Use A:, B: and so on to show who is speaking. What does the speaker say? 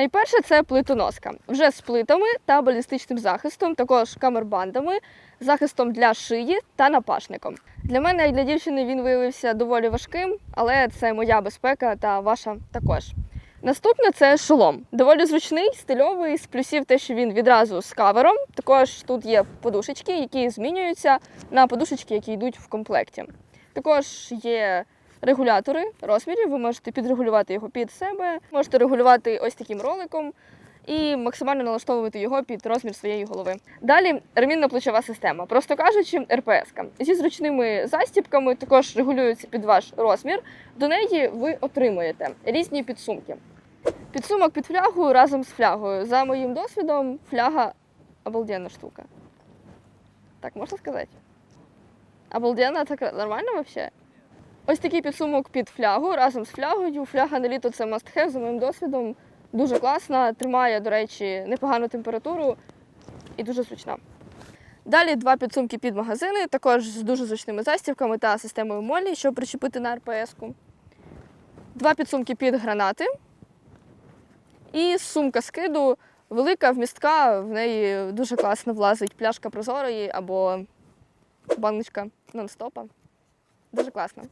A: Найперше це плитоноска. Вже з плитами та балістичним захистом, також камербандами, захистом для шиї та напашником. Для мене, як для дівчини, він виявився доволі важким, але це моя безпека та ваша також. Наступне це шолом. Доволі зручний, стильовий, з плюсів те, що він відразу з кавером. Також тут є подушечки, які змінюються на подушечки, які йдуть в комплекті. Також є регулятори розмірів, ви можете підрегулювати його під себе, можете регулювати ось таким роликом і максимально налаштовувати його під розмір своєї голови. Далі ремінно-плечова система. Просто кажучи, РПС зі зручними застібками також регулюється під ваш розмір. До неї ви отримуєте різні підсумки. Підсумок під флягу разом з флягою. За моїм досвідом, фляга обалденна штука. Так можна сказати? Обалденна, так нормально взагалі? Ось такий підсумок під флягу разом з флягою. Фляга на літо це must have, за моїм досвідом. Дуже класна, тримає, до речі, непогану температуру і дуже зручна. Далі два підсумки під магазини, також з дуже зручними застібками та системою молі, щоб причепити на РПС-ку. Два підсумки під гранати. І сумка скиду велика, вмістка, в неї дуже класно влазить пляшка прозорої або баночка нон-стопа. Дуже класно.